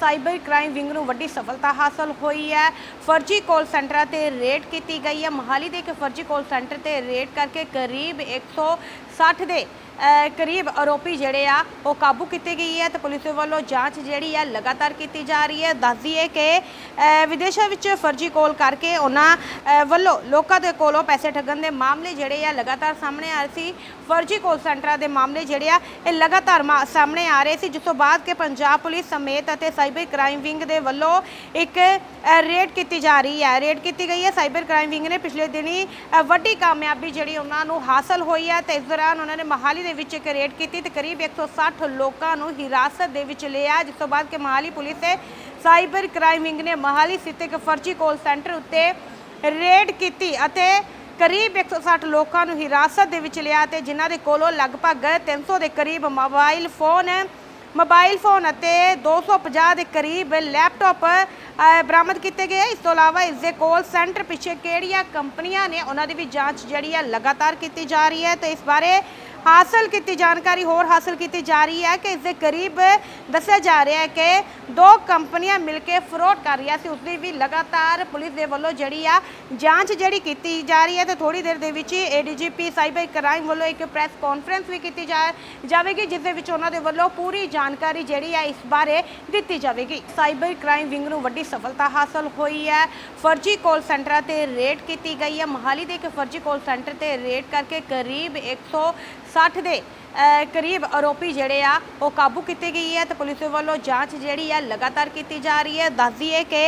Cyber crime wing ਨੂੰ ਵੱਡੀ ਸਫਲਤਾ ਹਾਸਲ ਹੋਈ ਹੈ। ਫਰਜ਼ੀ ਕਾਲ ਸੈਂਟਰਾਂ ਤੇ ਰੇਡ ਕੀਤੀ ਗਈ ਹੈ। ਮੋਹਾਲੀ ਦੇ ਇੱਕ ਫਰਜ਼ੀ ਕਾਲ ਸੈਂਟਰ ਤੇ ਰੇਡ ਕਰਕੇ ਕਰੀਬ 160 ਦੇ ਕਰੀਬ ਆਰੋਪੀ ਜਿਹੜੇ ਆ ਉਹ ਕਾਬੂ ਕੀਤੇ ਗਈ ਹੈ ਤੇ ਪੁਲਿਸ ਵੱਲੋਂ ਜਾਂਚ ਜਿਹੜੀ ਆ ਲਗਾਤਾਰ ਕੀਤੀ ਜਾ ਰਹੀ ਹੈ। ਦੱਸਦੀ ਹੈ ਕਿ ਵਿਦੇਸ਼ਾਂ ਵਿੱਚ ਫਰਜ਼ੀ ਕੋਲ ਕਰਕੇ ਉਹਨਾਂ ਵੱਲੋਂ ਲੋਕਾਂ ਦੇ ਕੋਲੋਂ ਪੈਸੇ ਠੱਗਣ ਦੇ ਮਾਮਲੇ ਜਿਹੜੇ ਆ ਲਗਾਤਾਰ ਸਾਹਮਣੇ ਆ ਰਹੇ ਸੀ। ਫਰਜ਼ੀ ਕੋਲ ਸੈਂਟਰਾਂ ਦੇ ਮਾਮਲੇ ਜਿਹੜੇ ਆ ਇਹ ਲਗਾਤਾਰ ਮਾ- ਸਾਹਮਣੇ ਆ ਰਹੇ ਸੀ ਜਿਸ ਤੋਂ ਬਾਅਦ ਕਿ ਪੰਜਾਬ ਪੁਲਿਸ ਸਮੇਤ ਅਤੇ ਸਾਈਬਰ ਕ੍ਰਾਈਮ ਵਿੰਗ ਦੇ ਵੱਲੋਂ ਇੱਕ ਅ, ਰੇਡ ਕੀਤੀ ਜਾ ਰਹੀ ਹੈ। ਰੇਡ ਕੀਤੀ ਗਈ ਹੈ। ਸਾਈਬਰ ਕ੍ਰਾਈਮ ਵਿੰਗ ਨੇ ਪਿਛਲੇ ਦਿਨੀ ਵੱਡੀ ਕਾਮਯਾਬੀ ਜਿਹੜੀ ਉਹਨਾਂ ਨੂੰ ਹਾਸਲ ਹੋਈ ਹੈ ਤੇ ਇਸ ਦੌਰਾਨ ਉਹਨਾਂ ਨੇ ਮਹਾਲੀ ਦੇ ਵਿੱਚ ਇੱਕ ਕੀਤੀ ਤੇ ਕਰੀਬ 160 ਲੋਕਾਂ ਨੂੰ ਹਿਰਾਸਤ ਦੇ ਵਿੱਚ ਲਿਆ। ਜਿਸ ਤੋਂ ਬਾਅਦ ਕਿ ਮਹਾਲੀ ਪੁਲਿਸ ਤੇ ਸਾਈਬਰ ਕ੍ਰਾਈਮ ਵਿੰਗ ਨੇ ਮਹਾਲੀ ਸਥਿਤ ਇੱਕ ਫਰਜ਼ੀ ਕਾਲ ਸੈਂਟਰ ਉੱਤੇ ਰੇਡ ਕੀਤੀ ਅਤੇ ਕਰੀਬ 160 ਲੋਕਾਂ ਨੂੰ ਹਿਰਾਸਤ ਦੇ ਵਿੱਚ ਲਿਆ ਤੇ ਜਿਨ੍ਹਾਂ ਦੇ ਕੋਲੋਂ ਲਗਭਗ 300 ਦੇ ਕਰੀਬ ਮੋਬਾਈਲ ਫੋਨ ਮੋਬਾਈਲ ਫੋਨ ਅਤੇ 250 ਦੇ ਕਰੀਬ ਲੈਪਟਾਪ ਬਰਾਮਦ ਕੀਤੇ ਗਏ। ਇਸ ਤੋਂ ਇਲਾਵਾ ਇਸ ਦੇ ਕੋਲ ਸੈਂਟਰ ਪਿੱਛੇ ਕਿਹੜੀਆਂ ਕੰਪਨੀਆਂ ਨੇ, ਉਹਨਾਂ ਦੀ ਵੀ ਜਾਂਚ ਜਿਹੜੀ ਹੈ ਲਗਾਤਾਰ ਕੀਤੀ ਜਾ ਰਹੀ ਹੈ। ਤੇ ਇਸ ਬਾਰੇ ਹਾਸਲ ਕੀਤੀ ਜਾਣਕਾਰੀ ਹੋਰ ਹਾਸਲ ਕੀਤੀ ਜਾ ਰਹੀ ਹੈ ਕਿ ਇਸ ਦੇ ਕਰੀਬ ਦੱਸਿਆ ਜਾ ਰਿਹਾ ਹੈ ਕਿ ਦੋ ਕੰਪਨੀਆਂ ਮਿਲ ਕੇ ਫਰੋਡ ਕਰ ਰਹੀਆਂ ਸੀ। ਉਸ ਦੀ ਵੀ ਲਗਾਤਾਰ ਪੁਲਿਸ ਦੇ ਵੱਲੋਂ ਜਿਹੜੀ ਆ ਜਾਂਚ ਜਿਹੜੀ ਕੀਤੀ ਜਾ ਰਹੀ ਹੈ ਤੇ ਥੋੜੀ ਦੇਰ ਦੇ ਵਿੱਚ ਹੀ ਏਡੀਜੀਪੀ ਸਾਈਬਰ ਕ੍ਰਾਈਮ ਵੱਲੋਂ ਇੱਕ ਪ੍ਰੈਸ ਕਾਨਫਰੰਸ ਵੀ ਕੀਤੀ ਜਾ ਜਾਵੇਗੀ, ਜਿਸ ਦੇ ਵਿੱਚ ਉਹਨਾਂ ਦੇ ਵੱਲੋਂ ਪੂਰੀ ਜਾਣਕਾਰੀ ਜਿਹੜੀ ਹੈ ਇਸ ਬਾਰੇ ਦਿੱਤੀ ਜਾਵੇਗੀ। ਸਾਈਬਰ ਕ੍ਰਾਈਮ ਵਿੰਗ ਨੂੰ ਵੱਡੀ ਸਫਲਤਾ ਹਾਸਲ ਹੋਈ ਹੈ। ਫਰਜ਼ੀ ਕਾਲ ਸੈਂਟਰਾਂ ਤੇ ਰੇਡ ਕੀਤੀ ਗਈ ਹੈ। ਮੋਹਾਲੀ ਦੇ ਇੱਕ ਫਰਜ਼ੀ ਕਾਲ ਸੈਂਟਰ ਤੇ ਰੇਡ ਕਰਕੇ ਕਰੀਬ 160 ਦੇ ਕਰੀਬ ਆਰੋਪੀ ਜਿਹੜੇ ਆ ਉਹ ਕਾਬੂ ਕੀਤੇ ਗਈ ਹੈ ਤੇ ਪੁਲਿਸ ਵੱਲੋਂ ਜਾਂਚ ਜਿਹੜੀ ਆ ਲਗਾਤਾਰ ਕੀਤੀ ਜਾ ਰਹੀ ਹੈ। ਦੱਸਦੀ ਹੈ ਕਿ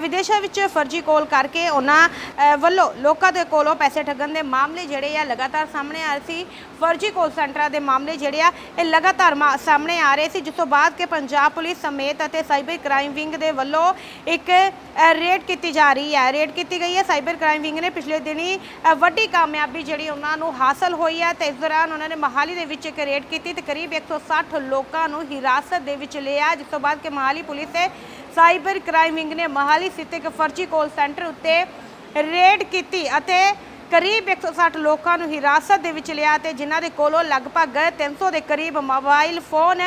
ਵਿਦੇਸ਼ਾਂ ਵਿੱਚ ਫਰਜ਼ੀ ਕੋਲ ਕਰਕੇ ਉਹਨਾਂ ਵੱਲੋਂ ਲੋਕਾਂ ਦੇ ਕੋਲੋਂ ਪੈਸੇ ਠੱਗਣ ਦੇ ਮਾਮਲੇ ਜਿਹੜੇ ਆ ਲਗਾਤਾਰ ਸਾਹਮਣੇ ਆ ਰਹੇ ਸੀ। ਫਰਜ਼ੀ ਕੋਲ ਸੈਂਟਰਾਂ ਦੇ ਮਾਮਲੇ ਜਿਹੜੇ ਆ ਇਹ ਲਗਾਤਾਰ ਮਾ- ਸਾਹਮਣੇ ਆ ਰਹੇ ਸੀ। ਜਿਸ ਤੋਂ ਬਾਅਦ ਕਿ ਪੰਜਾਬ ਪੁਲਿਸ ਸਮੇਤ ਅਤੇ ਸਾਈਬਰ ਕ੍ਰਾਈਮ ਵਿੰਗ ਦੇ ਵੱਲੋਂ ਇੱਕ ਅ, ਰੇਡ ਕੀਤੀ ਜਾ ਰਹੀ ਹੈ। ਰੇਡ ਕੀਤੀ ਗਈ ਹੈ। ਸਾਈਬਰ ਕ੍ਰਾਈਮ ਵਿੰਗ ਨੇ ਪਿਛਲੇ ਦਿਨੀ ਵੱਡੀ ਕਾਮਯਾਬੀ ਜਿਹੜੀ ਉਹਨਾਂ ਨੂੰ ਹਾਸਲ ਹੋਈ ਹੈ ਤੇ ਇਸ ਦੌਰਾਨ ਉਹਨਾਂ ਨੇ ਮਹਾਲੀ ਦੇ ਵਿੱਚ ਇੱਕ ਰੇਡ ਕੀਤੀ ਤੇ ਕਰੀਬ 160 ਲੋਕਾਂ ਨੂੰ ਹਿਰਾਸਤ ਦੇ ਵਿੱਚ ਲਿਆ, ਜਿਸ ਤੋਂ ਬਾਅਦ ਕਿ ਮਹਾਲੀ ਪੁਲਿਸ ਤੇ ਸਾਈਬਰ ਕ੍ਰਾਈਮ ਵਿੰਗ ਨੇ ਮਹਾਲੀ ਸਥਿਤ ਇੱਕ ਫਰਜ਼ੀ ਕਾਲ ਸੈਂਟਰ ਉੱਤੇ ਰੇਡ ਕੀਤੀ ਅਤੇ ਕਰੀਬ 160 ਲੋਕਾਂ ਨੂੰ ਹਿਰਾਸਤ ਦੇ ਵਿੱਚ ਲਿਆ ਤੇ ਜਿਨ੍ਹਾਂ ਦੇ ਕੋਲੋਂ ਲਗਭਗ 300 ਦੇ ਕਰੀਬ ਮੋਬਾਈਲ ਫੋਨ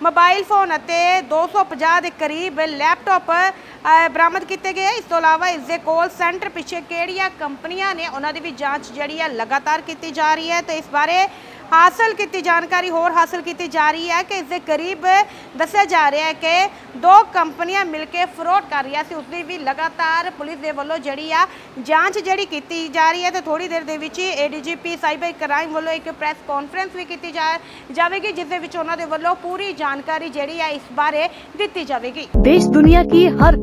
ਮੋਬਾਈਲ ਫੋਨ ਅਤੇ 250 ਦੇ ਕਰੀਬ ਲੈਪਟਾਪ ਬਰਾਮਦ ਕੀਤੇ ਗਏ। ਇਸ ਤੋਂ ਇਲਾਵਾ ਇਸ ਦੇ ਕੋਲ ਸੈਂਟਰ ਪਿੱਛੇ ਕਿਹੜੀਆਂ ਕੰਪਨੀਆਂ ਨੇ, ਉਹਨਾਂ ਦੀ ਵੀ ਜਾਂਚ ਜਿਹੜੀ ਹੈ ਲਗਾਤਾਰ ਕੀਤੀ ਜਾ ਰਹੀ ਹੈ। ਤੇ ਇਸ ਬਾਰੇ ਹਾਸਲ ਕੀਤੀ ਜਾਣਕਾਰੀ ਹੋਰ ਹਾਸਲ ਕੀਤੀ ਜਾ ਰਹੀ ਹੈ ਕਿ ਇਸ ਦੇ ਕਰੀਬ ਦੱਸਿਆ ਜਾ ਰਿਹਾ ਹੈ ਕਿ ਦੋ ਕੰਪਨੀਆਂ ਮਿਲ ਕੇ ਫਰੋਡ ਕਰ ਰਹੀਆਂ ਸੀ। ਉਸਦੀ ਵੀ ਲਗਾਤਾਰ ਪੁਲਿਸ ਦੇ ਵੱਲੋਂ ਜਿਹੜੀ ਆ ਜਾਂਚ ਜਿਹੜੀ ਕੀਤੀ ਜਾ ਰਹੀ ਹੈ ਤੇ ਥੋੜੀ ਦੇਰ ਦੇ ਵਿੱਚ ਹੀ ਏਡੀਜੀਪੀ ਸਾਈਬਰ ਕ੍ਰਾਈਮ ਵੱਲੋਂ ਇੱਕ ਪ੍ਰੈਸ ਕਾਨਫਰੰਸ ਵੀ ਕੀਤੀ ਜਾਵੇਗੀ, ਜਿਸ ਦੇ ਵਿੱਚ ਉਹਨਾਂ ਦੇ ਵੱਲੋਂ ਪੂਰੀ ਜਾਣਕਾਰੀ ਜਿਹੜੀ ਆ ਇਸ ਬਾਰੇ ਦਿੱਤੀ ਜਾਵੇਗੀ। ਦੇਸ਼ ਦੁਨੀਆ ਕੀ ਹਰ